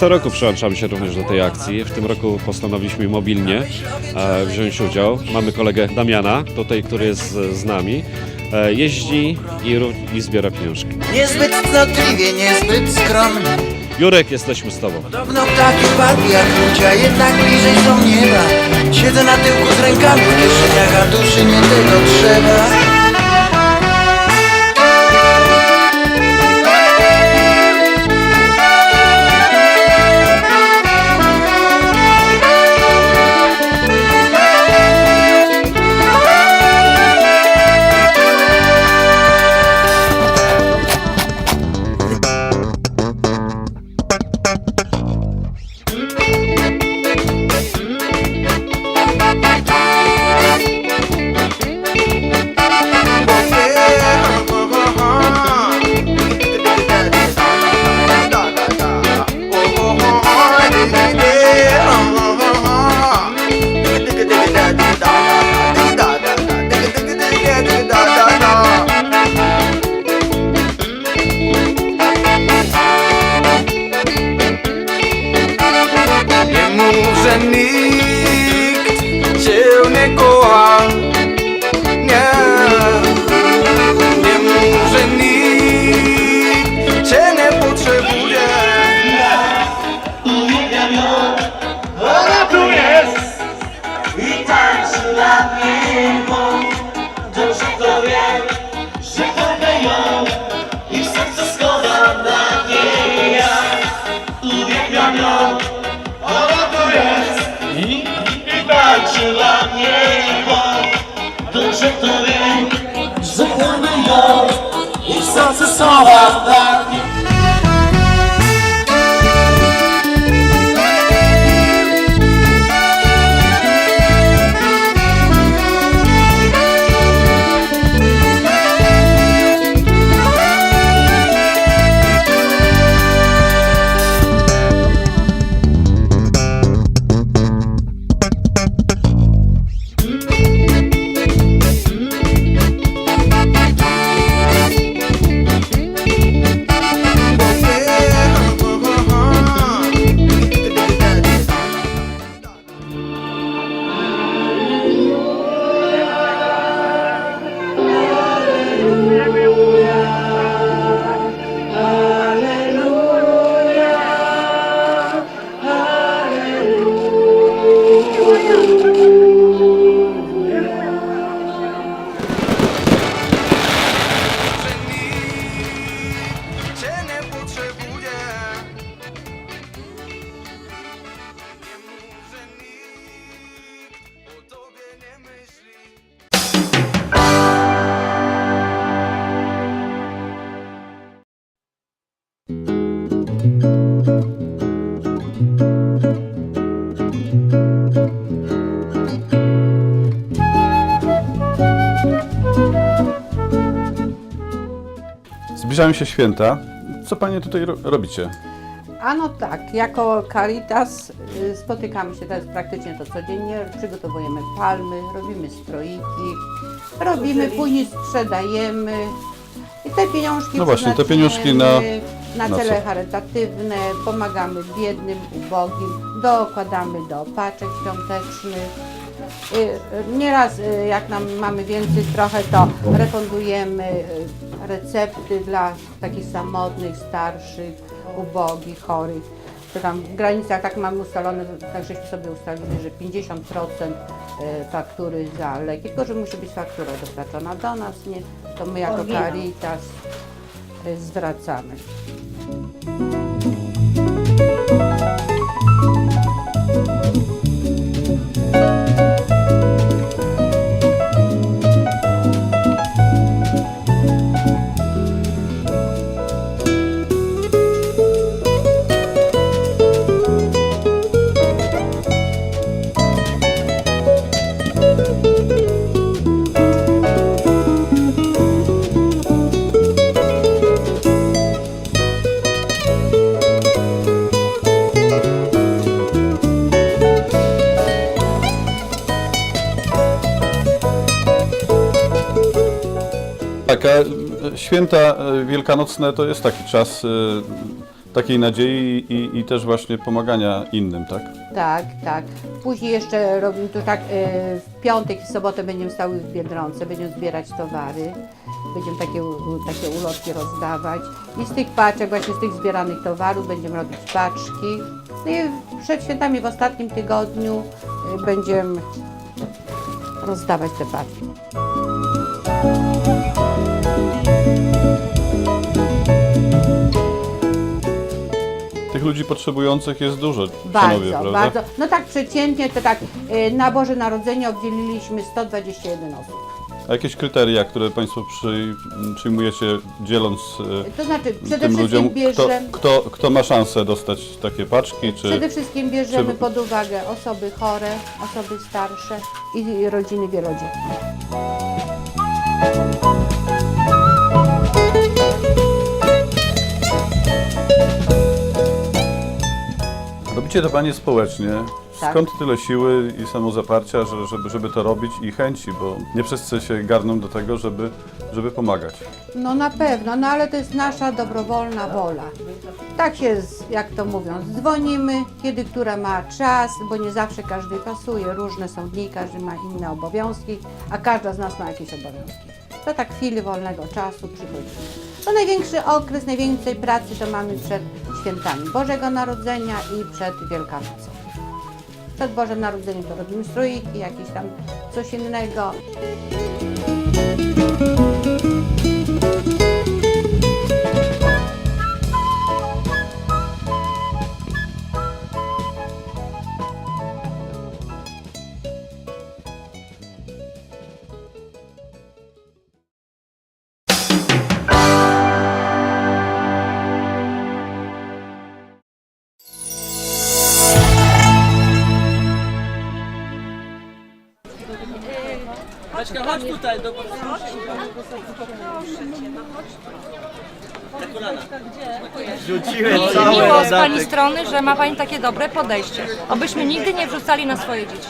Co roku przyłączamy się również do tej akcji. W tym roku postanowiliśmy mobilnie e, wziąć udział. Mamy kolegę Damiana, tutaj, który jest z, nami. E, jeździ i, i zbiera pieniążki. Niezbyt cnotliwie, niezbyt skromny Jurek, jesteśmy z Tobą. Podobno ptaki padły jak ludzie, a jednak bliżej są nieba Siedzę na tyłku z rękami w kieszeniach, a duszy nie tego trzeba Nie mów, że nikt cię salvar daqui. Zbliżają się święta. Co panie tutaj ro robicie? A no tak, jako Caritas y, spotykamy się teraz praktycznie to codziennie, przygotowujemy palmy, robimy stroiki, robimy, później sprzedajemy i te pieniążki No właśnie, te pieniążki na- przeznaczamy na na cele co? charytatywne, pomagamy biednym, ubogim, dokładamy do paczek świątecznych. Y, y, Nieraz y, jak nam mamy więcej trochę, to refundujemy recepty dla takich samotnych, starszych, ubogich, chorych. To tam w granicach tak mamy ustalone, tak żeśmy sobie ustalili, że 50% y, faktury za leki, tylko że musi być faktura dostarczona do nas, nie? To my jako Caritas zwracamy. Święta e, wielkanocne to jest taki czas e, takiej nadziei i, i też właśnie pomagania innym, tak? Tak, tak. Później jeszcze robimy tak, e, w piątek i sobotę będziemy stały w Biedronce, będziemy zbierać towary, będziemy takie, takie ulotki rozdawać i z tych paczek, właśnie z tych zbieranych towarów będziemy robić paczki. No i przed świętami w ostatnim tygodniu będziemy rozdawać te paczki. Tych ludzi potrzebujących jest dużo, Bardzo, panowie, prawda? bardzo. No tak przeciętnie to tak e, na Boże Narodzenie obdzieliliśmy 121 osób. A jakieś kryteria, które Państwo przy, przyjmujecie dzieląc e, To znaczy przede tym wszystkim kto, bierzemy... kto, kto ma szansę dostać takie paczki, czy Przede wszystkim bierzemy czy- pod uwagę osoby chore, osoby starsze i rodziny wielodzietne. Robicie to Panie społecznie. Tak. Skąd tyle siły i samozaparcia, że, żeby, żeby to robić i chęci, bo nie wszyscy się garną do tego, żeby, żeby pomagać. No na pewno, no ale to jest nasza dobrowolna wola. Tak się, z- jak to mówią, dzwonimy, kiedy która ma czas, bo nie zawsze każdy pasuje. Różne są dni, każdy ma inne obowiązki, a każda z nas ma jakieś obowiązki. To tak chwili wolnego czasu przychodzimy. To największy okres, najwięcej pracy to mamy przed świętami Bożego Narodzenia i przed Wielkanocą. Przed Bożym Narodzeniem to robimy strójki, jakieś tam coś innego. Miło z Pani strony, że ma Pani takie dobre podejście. Obyśmy nigdy nie wrzucali na swoje dzieci.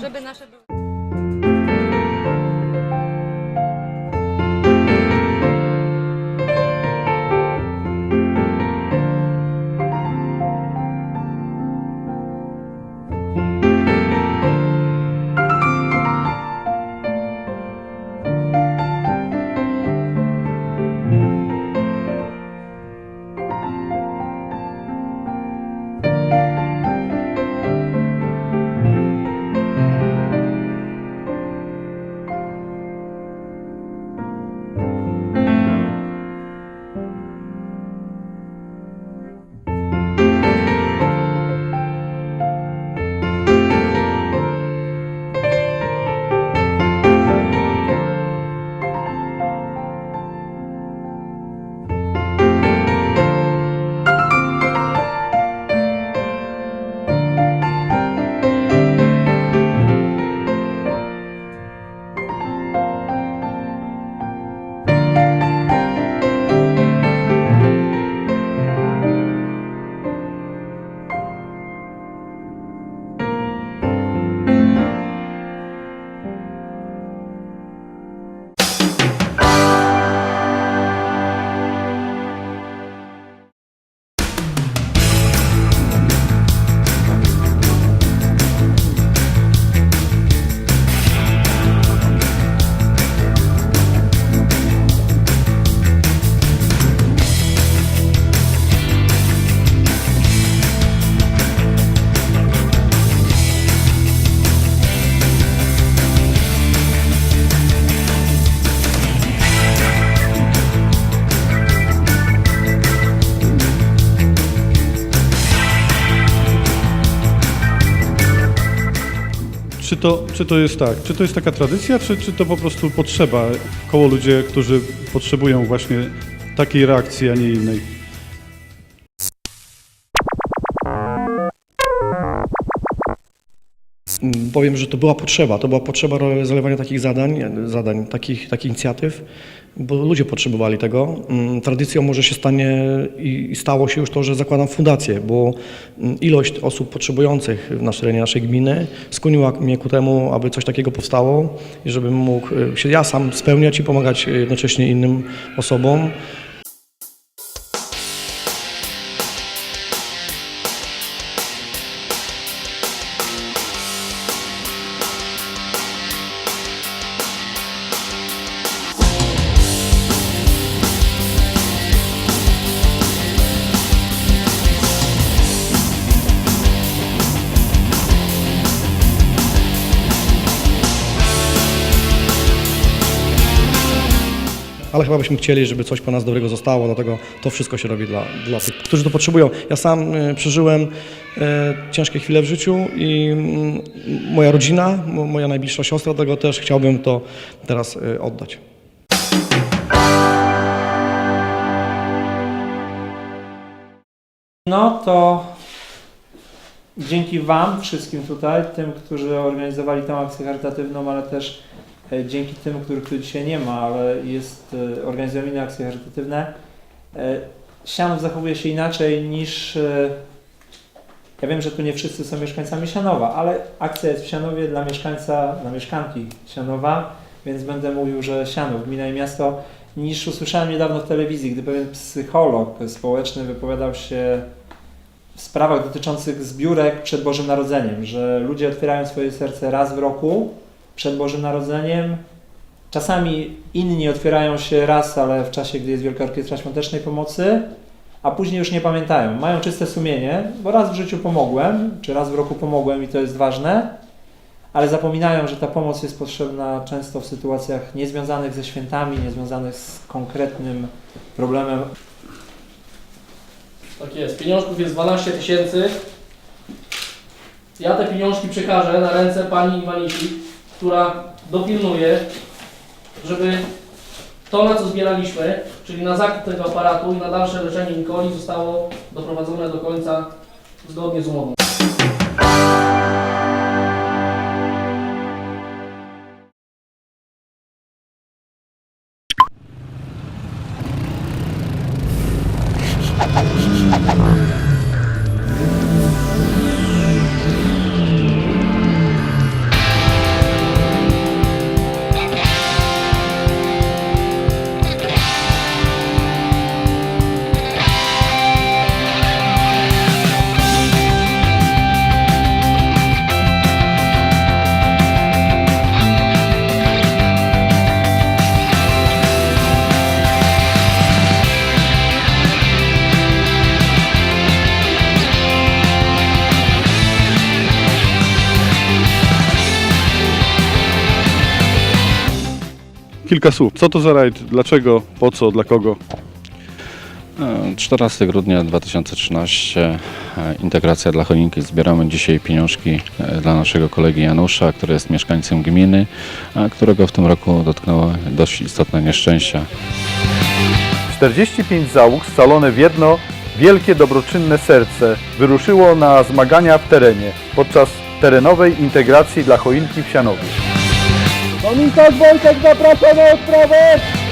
Żeby nasze były... Czy to, jest tak? Czy to jest taka tradycja, czy, czy to po prostu potrzeba? Koło ludzie, którzy potrzebują właśnie takiej reakcji, a nie innej. Powiem, że to była potrzeba. To była potrzeba realizowania takich zadań, zadań takich, takich inicjatyw, bo ludzie potrzebowali tego. Mm, Tradycją może się stanie i stało się już to, że zakładam fundację, bo mm, ilość osób potrzebujących naszej terenie naszej gminy skłoniła mnie ku temu, aby coś takiego powstało i żebym mógł y, się ja sam spełniać i pomagać jednocześnie innym osobom. Ale chyba byśmy chcieli, żeby coś po nas dobrego zostało, dlatego to wszystko się robi dla, dla tych, którzy to potrzebują. Ja sam e, przeżyłem e, ciężkie chwile w życiu i mm, moja rodzina, mo- moja najbliższa siostra, dlatego też chciałbym to teraz e, oddać. No to dzięki Wam wszystkim tutaj, tym, którzy organizowali tę akcję charytatywną, ale też dzięki tym, których tu dzisiaj nie ma, ale jest, e, organizują inne akcje charytatywne, e, Sianów zachowuje się inaczej niż... e, Ja wiem, że tu nie wszyscy są mieszkańcami Sianowa, ale akcja jest w Sianowie dla mieszkańca, dla mieszkanki Sianowa, więc będę mówił, że Sianów, gmina i miasto, niż usłyszałem niedawno w telewizji, gdy pewien psycholog społeczny wypowiadał się w sprawach dotyczących zbiórek przed Bożym Narodzeniem, że ludzie otwierają swoje serce raz w roku przed Bożym Narodzeniem. Czasami inni otwierają się raz, ale w czasie, gdy jest Wielka Orkiestra Świątecznej Pomocy, a później już nie pamiętają. Mają czyste sumienie, bo raz w życiu pomogłem, czy raz w roku pomogłem i to jest ważne, ale zapominają, że ta pomoc jest potrzebna często w sytuacjach niezwiązanych ze świętami, niezwiązanych z konkretnym problemem Tak jest, pieniążków jest 12 tysięcy. Ja te pieniążki przekażę na ręce pani Iwanisi, która dopilnuje, żeby to, na co zbieraliśmy, czyli na zakup tego aparatu i na dalsze leczenie Nikoli zostało doprowadzone do końca zgodnie z umową. Kilka słów. Co to za rajd? Dlaczego? Po co? Dla kogo? E, 14 grudnia 2013, e, integracja dla choinki. Zbieramy dzisiaj pieniążki e, dla naszego kolegi Janusza, który jest mieszkańcem gminy, a którego w tym roku dotknęło dość istotne nieszczęścia. 45 załóg scalone w jedno wielkie dobroczynne serce wyruszyło na zmagania w terenie podczas terenowej integracji dla choinki w Sianowie. Anita Wojtek, zapraszamy od prawej!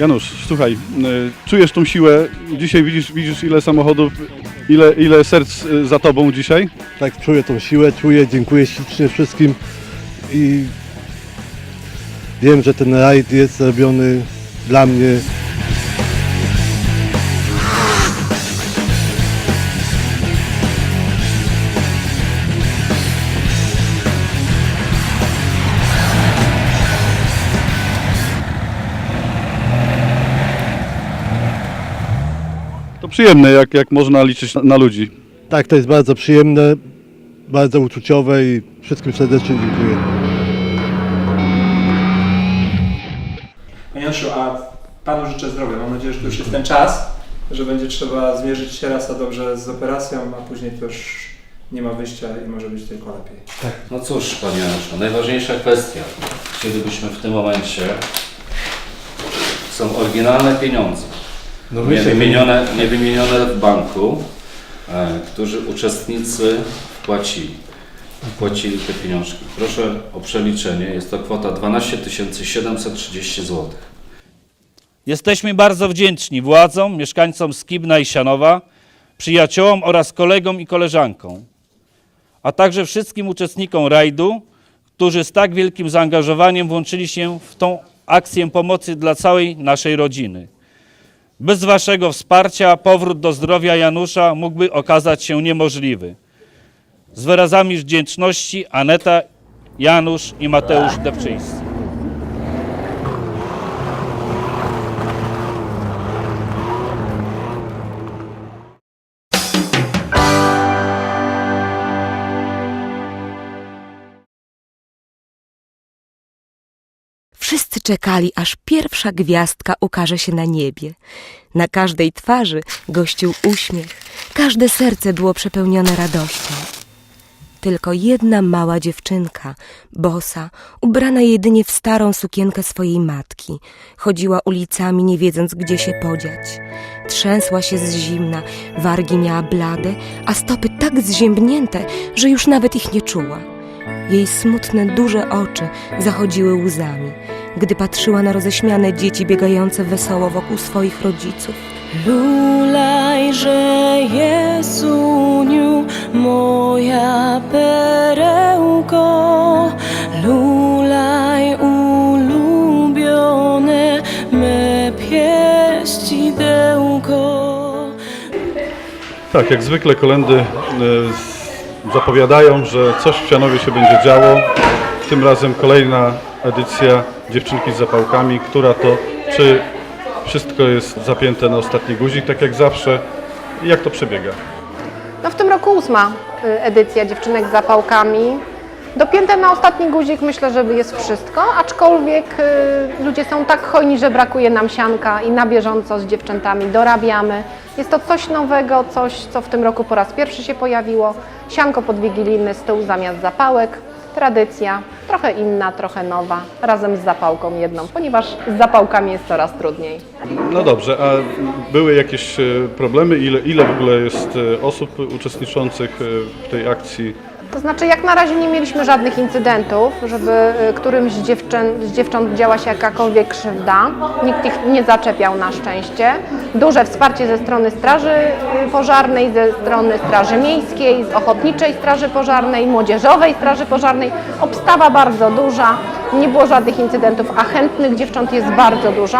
Janusz, słuchaj, y, czujesz tą siłę. Dzisiaj widzisz, widzisz ile samochodów, ile, ile serc y, za tobą dzisiaj? Tak, czuję tą siłę, czuję, dziękuję ślicznie wszystkim i wiem, że ten rajd jest zrobiony dla mnie. To przyjemne, jak, jak można liczyć na, na ludzi. Tak, to jest bardzo przyjemne, bardzo uczuciowe i wszystkim serdecznie dziękuję. Panie Januszu, a Panu życzę zdrowia. Mam nadzieję, że to już jest ten czas, że będzie trzeba zmierzyć się raz a dobrze z operacją, a później to już nie ma wyjścia i może być tylko lepiej. No cóż, panie Januszu, najważniejsza kwestia. Chcielibyśmy w tym momencie są oryginalne pieniądze. No nie, wymienione, nie wymienione w banku, e, którzy uczestnicy wpłacili. płacili te pieniążki. Proszę o przeliczenie, jest to kwota 12 730 zł. Jesteśmy bardzo wdzięczni władzom, mieszkańcom Skibna i Sianowa, przyjaciołom oraz kolegom i koleżankom, a także wszystkim uczestnikom rajdu, którzy z tak wielkim zaangażowaniem włączyli się w tą akcję pomocy dla całej naszej rodziny. Bez Waszego wsparcia powrót do zdrowia Janusza mógłby okazać się niemożliwy. Z wyrazami wdzięczności Aneta, Janusz i Mateusz Dewczyńscy. Wszyscy czekali, aż pierwsza gwiazdka ukaże się na niebie. Na każdej twarzy gościł uśmiech, każde serce było przepełnione radością. Tylko jedna mała dziewczynka, bosa, ubrana jedynie w starą sukienkę swojej matki, chodziła ulicami, nie wiedząc, gdzie się podziać. Trzęsła się z zimna, wargi miała blade, a stopy tak zziębnięte, że już nawet ich nie czuła. Jej smutne, duże oczy zachodziły łzami, gdy patrzyła na roześmiane dzieci biegające wesoło wokół swoich rodziców. Lulajże Jesuniu, moja perełko, lulaj ulubione me pieścidełko. Tak, jak zwykle kolendy e, zapowiadają, że coś w Sianowie się będzie działo. Tym razem kolejna edycja Dziewczynki z zapałkami, która to, czy wszystko jest zapięte na ostatni guzik, tak jak zawsze, jak to przebiega. No w tym roku ósma y, edycja Dziewczynek z zapałkami. Dopięte na ostatni guzik myślę, że jest wszystko, aczkolwiek y, ludzie są tak hojni, że brakuje nam sianka i na bieżąco z dziewczętami dorabiamy. Jest to coś nowego, coś co w tym roku po raz pierwszy się pojawiło. Sianko podwigilijny z tyłu zamiast zapałek. Tradycja, trochę inna, trochę nowa, razem z zapałką jedną, ponieważ z zapałkami jest coraz trudniej. No dobrze, a były jakieś e, problemy? Ile, ile w ogóle jest e, osób uczestniczących e, w tej akcji? To znaczy, jak na razie nie mieliśmy żadnych incydentów, żeby y, którymś z, dziewczyn, z dziewcząt działa się jakakolwiek krzywda. Nikt ich nie zaczepiał na szczęście. Duże wsparcie ze strony Straży y, Pożarnej, ze strony Straży Miejskiej, z Ochotniczej Straży Pożarnej, Młodzieżowej Straży Pożarnej. Obstawa bardzo duża, nie było żadnych incydentów, a chętnych dziewcząt jest bardzo dużo.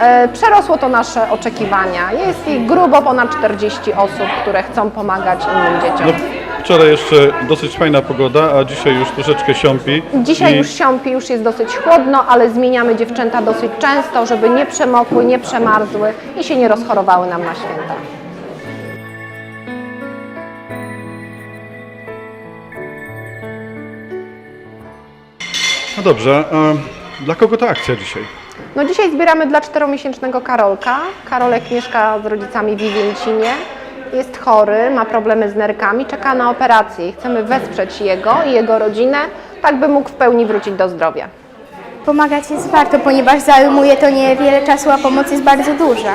E, Przerosło to nasze oczekiwania. Jest ich grubo ponad 40 osób, które chcą pomagać innym dzieciom. Wczoraj jeszcze dosyć fajna pogoda, a dzisiaj już troszeczkę siąpi. Dzisiaj I- już siąpi, już jest dosyć chłodno, ale zmieniamy dziewczęta dosyć często, żeby nie przemokły, nie przemarzły i się nie rozchorowały nam na święta. No dobrze, a dla kogo ta akcja dzisiaj? No dzisiaj zbieramy dla czteromiesięcznego Karolka. Karolek mieszka z rodzicami w Iwięcinie. Jest chory, ma problemy z nerkami, czeka na operację chcemy wesprzeć jego i jego rodzinę, tak by mógł w pełni wrócić do zdrowia. Pomagać jest warto, ponieważ zajmuje to niewiele czasu, a pomoc jest bardzo duża.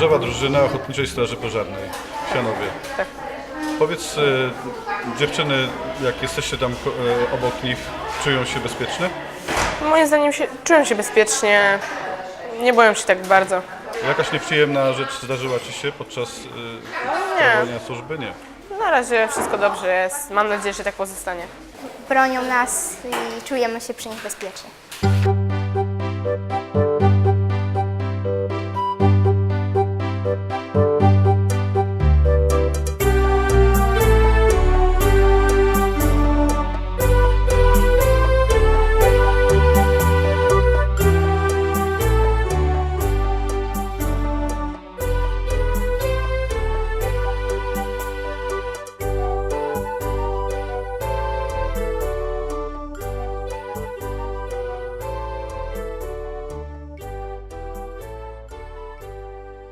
Młodzieżowa drużyna Ochotniczej Straży Pożarnej w Sianowie. Tak. Powiedz, e, dziewczyny, jak jesteście tam e, obok nich, czują się bezpieczne? Moim zdaniem się, czułem się bezpiecznie, nie boję się tak bardzo. Jakaś nieprzyjemna rzecz zdarzyła Ci się podczas sprawowania służby? Nie. Na razie wszystko dobrze jest, mam nadzieję, że tak pozostanie. Bronią nas i czujemy się przy nich bezpiecznie.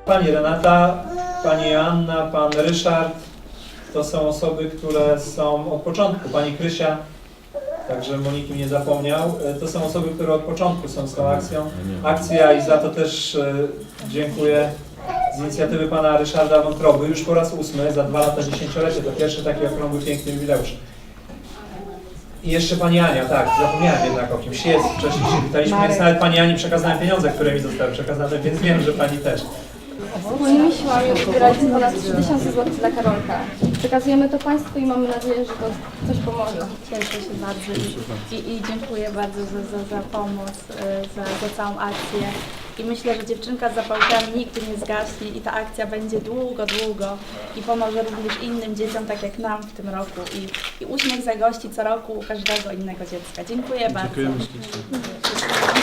Pani Renata, pani Joanna, pan Ryszard to są osoby, które są od początku. Pani Krysia, także Moniki nie zapomniał. E, To są osoby, które od początku są z tą akcją. Akcja i za to też e, dziękuję z inicjatywy pana Ryszarda Wątroby. Już po raz ósmy, za dwa lata dziesięciolecie, to pierwszy taki okrągły, piękny jubileusz. I jeszcze pani Ania, tak, zapomniałem jednak o kimś. Jest, wcześniej się witaliśmy, więc nawet pani Ani przekazałem pieniądze, które mi zostały przekazane, więc wiem, że pani też. Moimi siłami zbieraliśmy ponad 3000 zł dla Karolka. Przekazujemy to Państwu i mamy nadzieję, że to coś pomoże. Cieszę się bardzo i, i, i dziękuję bardzo za, za, za pomoc, e, za, za całą akcję. I myślę, że dziewczynka z zapałkami nigdy nie zgaśnie i ta akcja będzie długo, długo i pomoże również innym dzieciom, tak jak nam w tym roku. I, i uśmiech zagości co roku u każdego innego dziecka. Dziękuję bardzo. Dziękujemy.